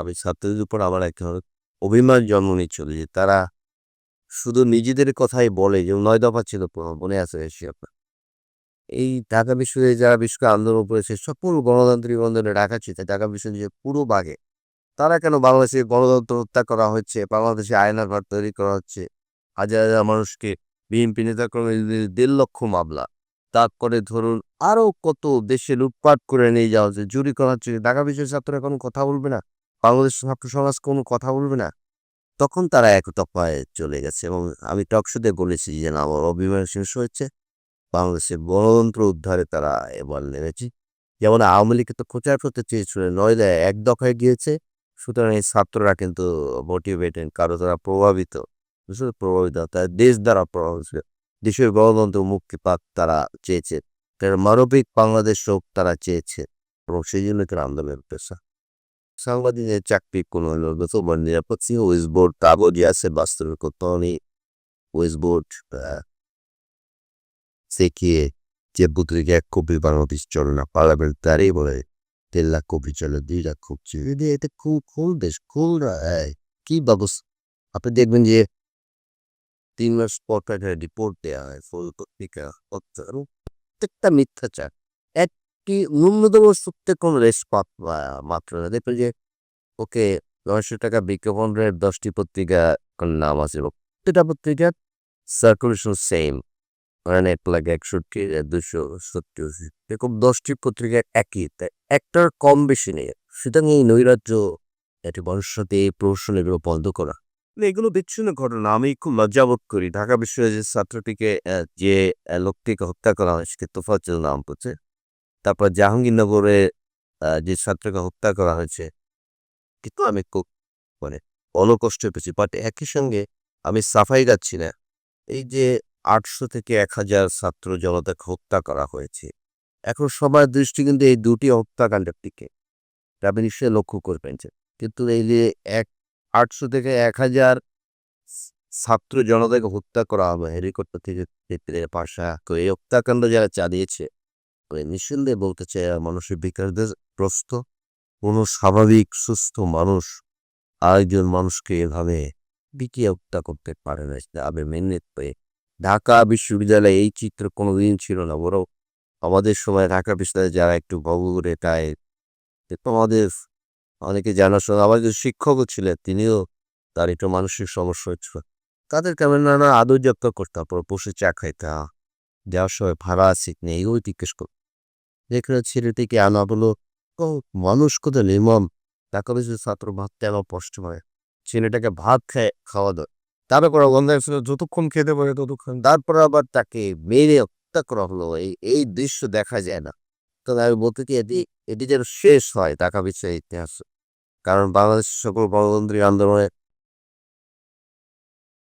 আমি ছাত্রদের উপর আমার এক ধরনের অভিমান জন্ম নিচ্ছিল যে তারা শুধু নিজেদের কথাই বলে যে নয় দফা ছিল মনে আছে আপনার। এই ঢাকা বিশ্ববিদ্যালয়ে যারা বিশ্ব আন্দোলন করেছে সকল গণতান্ত্রিক আন্দোলনে ঢাকা চিতে ঢাকা বিশ্ববিদ্যালয় পুরো বাগে তারা কেন বাংলাদেশে গণতন্ত্র হত্যা করা হচ্ছে, বাংলাদেশে ঘর তৈরি করা হচ্ছে, হাজার হাজার মানুষকে বিএনপি নেতা কর্মী দেড় লক্ষ মামলা তারপরে ধরুন আরও কত দেশে লুটপাট করে নিয়ে যাওয়া হচ্ছে, চুরি করা হচ্ছে। ঢাকা বিশ্ববিদ্যালয়ের ছাত্ররা কোনো কথা বলবে না। বাংলাদেশ ছাত্র সমাজ কোনো কথা বলবে না। তখন তারা এক দফায় চলে গেছে এবং আমি টকশোতে বলেছি যে, না, আমার অভিমান শেষ হয়েছে। বাংলাদেশের গণতন্ত্র উদ্ধারে তারা এবার নেমেছে। যেমন আওয়ামী লীগকে তো খোঁচার করতে চেয়েছিল নয়দায় এক দফায় গিয়েছে। সুতরাং এই ছাত্ররা কিন্তু মোটিভেটেড কারও তারা প্রভাবিত প্রভাবিত তার দেশ দ্বারা প্রভাবিত। দেশের গণতন্ত্র মুক্তি পাক তারা চেয়েছে। মানবিক বাংলাদেশ হোক তারা চেয়েছে এবং সেই জন্য তারা আন্দোলন পেশা। সাংবাদিকের চাকরি কোনো তোমার নিরাপদ ছিল ওয়েস্ট বোর্ড কাগজ আছে বাস্তবের কোথাও নেই ওয়েস্ট বোর্ড দেখিয়ে যে পত্রিকা এক কপি বাংলাদেশ চলে না পার্লামেন্ট দাঁড়িয়ে বলে দেড় লাখ কপি চলে দুই লাখ কপি চলে। এদের এতে খুব খুল দেশ খুল না এই, কি ব্যবস্থা? আপনি দেখবেন যে তিন মাস পর পর রিপোর্ট দেওয়া হয় ফুল পত্রিকা পত্র প্রত্যেকটা মিথ্যাচার। একটি ন্যূনতম সত্যে কোনো রেসপট মাত্র না? দেখবেন যে, ওকে, নয়শো টাকা বিজ্ঞাপন দশটি পত্রিকা নাম আছে প্রত্যেকটা পত্রিকার সার্কুলেশন সেম মানে এক লাখ একষট্টি দুশো, সত্তর এরকম দশটি পত্রিকা একই, তাই একটার কম বেশি নেই। সুতরাং এই নৈরাজ্য মানুষের সাথে এই প্রহসন এগুলো বন্ধ করা। এগুলো বিচ্ছিন্ন ঘটনা। আমি খুব লজ্জাবোধ করি। ঢাকা বিশ্ববিদ্যালয়ের ছাত্রটিকে যে লোকটিকে হত্যা করা হয় সেকে তোফাজ্জল নাম হচ্ছে তারপর জাহাঙ্গীরনগরে যে ছাত্রকে হত্যা করা হয়েছে, কিন্তু আমি খুব মানে অনকষ্ট পেয়েছি। বাট একই সঙ্গে আমি সাফাই যাচ্ছি না। এই যে আটশো থেকে এক হাজার ছাত্র জনতাকে হত্যা করা হয়েছে, এখন সবার দৃষ্টি কিন্তু এই দুটি হত্যাকাণ্ডের দিকে আপনি নিশ্চয়ই লক্ষ্য করবেন কিন্তু এই যে এক, আটশো থেকে এক হাজার ছাত্র জনতাকে হত্যা করা হবে, হেলিকপ্টার থেকে পাশা এই হত্যাকাণ্ড যারা চালিয়েছে নিঃসন্দেহে বলতে চাই মানুষের বিকাশদের প্রস্ত কোনো স্বাভাবিক, সুস্থ মানুষ আরেকজন মানুষকে এভাবে বিকিয়ে হত্যা করতে পারে না। সেটা আমি মেনে পেয়ে ঢাকা বিশ্ববিদ্যালয়ে এই চিত্র কোনোদিন ছিল না। বরং আমাদের সময় ঢাকা বিশ্ববিদ্যালয়ে যারা একটু ভবঘুরে টায় আমাদের অনেকে জানাশোনা, আমাদের শিক্ষকও ছিলেন, তিনিও তার একটু মানসিক সমস্যা হচ্ছিল তাদেরকে আমি নানা আদর যত্ন করতাম, পর বসে চা খাইতাম। যাওয়ার সময় ভাড়া আছে নেই ওই জিজ্ঞেস কর। যেখানে ছেলেটিকে আনা বলো, ও, মানুষ কত নির্মম টাকা বেশি ছাত্র ভাত আমার কষ্ট হয়। ছেলেটাকে ভাত খায়, খাওয়া দাওয়া তারপর গন্ধায় ছিল, যতক্ষণ খেতে পারে ততক্ষণ। তারপর আবার তাকে মেরে হত্যা করা হলো। এই এই দৃশ্য দেখা যায় না। তবে আমি বলতে চাই, এটি এটি যেন শেষ হয় টাকা বিষয়ে ইতিহাস। কারণ বাংলাদেশ সকল গণতন্ত্রী আন্দোলনে